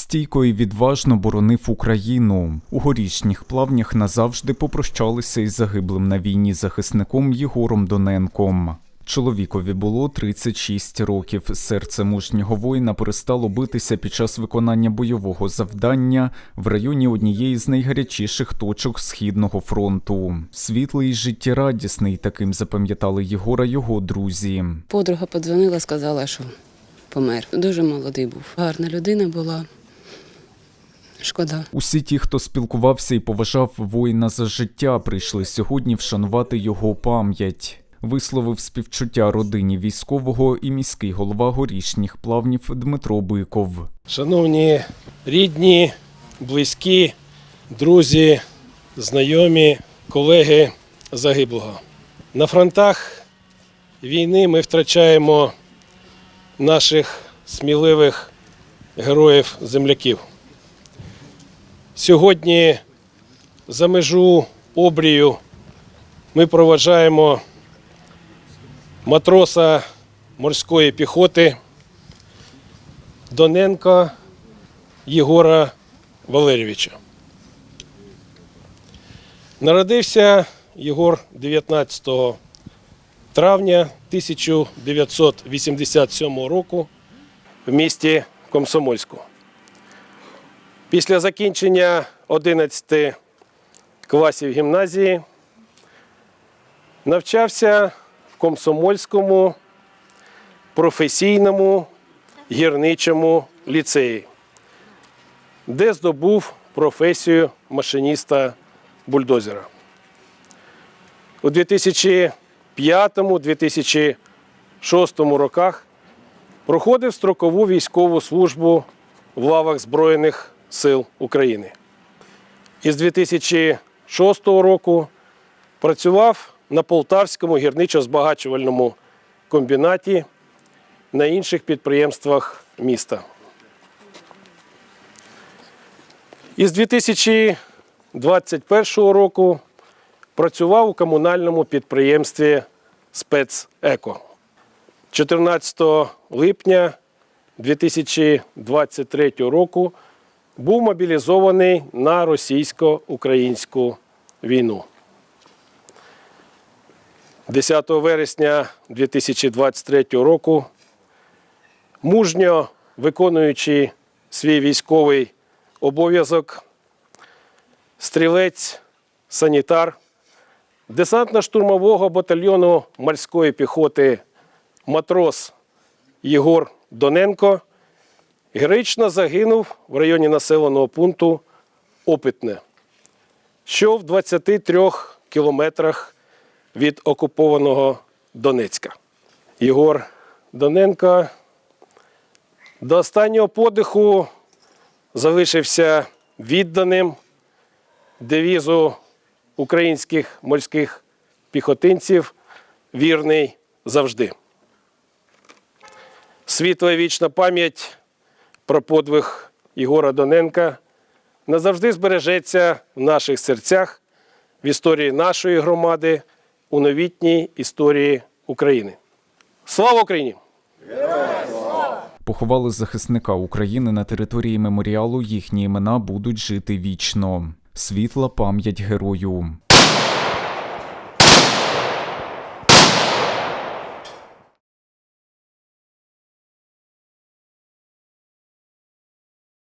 Стійко і відважно боронив Україну. У горішніх плавнях назавжди попрощалися із загиблим на війні захисником Єгором Доненком. Чоловікові було 36 років. Серце мужнього воїна перестало битися під час виконання бойового завдання в районі однієї з найгарячіших точок Східного фронту. Світлий життєрадісний таким запам'ятали Єгора його друзі. Подруга подзвонила, сказала, що помер. Дуже молодий був. Гарна людина була. Шкода. Усі ті, хто спілкувався і поважав воїна за життя, прийшли сьогодні вшанувати його пам'ять. Висловив співчуття родині військового і міський голова горішніх плавнів Дмитро Биков. Шановні рідні, близькі, друзі, знайомі, колеги загиблого. На фронтах війни ми втрачаємо наших сміливих героїв-земляків. Сьогодні за межу обрію ми проважаємо матроса морської піхоти Доненка Єгора Валерійовича. Народився Єгор 19 травня 1987 року в місті Комсомольську. Після закінчення 11 класів гімназії навчався в Комсомольському професійному гірничому ліцеї, де здобув професію машиніста бульдозера. У 2005-2006 роках проходив строкову військову службу в лавах Збройних сил України. Із 2006 року працював на Полтавському гірничо-збагачувальному комбінаті на інших підприємствах міста. Із 2021 року працював у комунальному підприємстві Спецеко. 14 липня 2023 року був мобілізований на російсько-українську війну. 10 вересня 2023 року, мужньо виконуючи свій військовий обов'язок, стрілець, санітар, десантно-штурмового батальйону морської піхоти матрос Єгор Доненко героїчно загинув в районі населеного пункту Опитне, що в 23 кілометрах від окупованого Донецька. Єгор Доненко до останнього подиху залишився відданим девізу українських морських піхотинців вірний завжди. Світла вічна пам'ять про подвиг Єгора Доненка назавжди збережеться в наших серцях, в історії нашої громади, у новітній історії України. Слава Україні! Поховали захисника України на території меморіалу. Їхні імена будуть жити вічно. Світла пам'ять герою.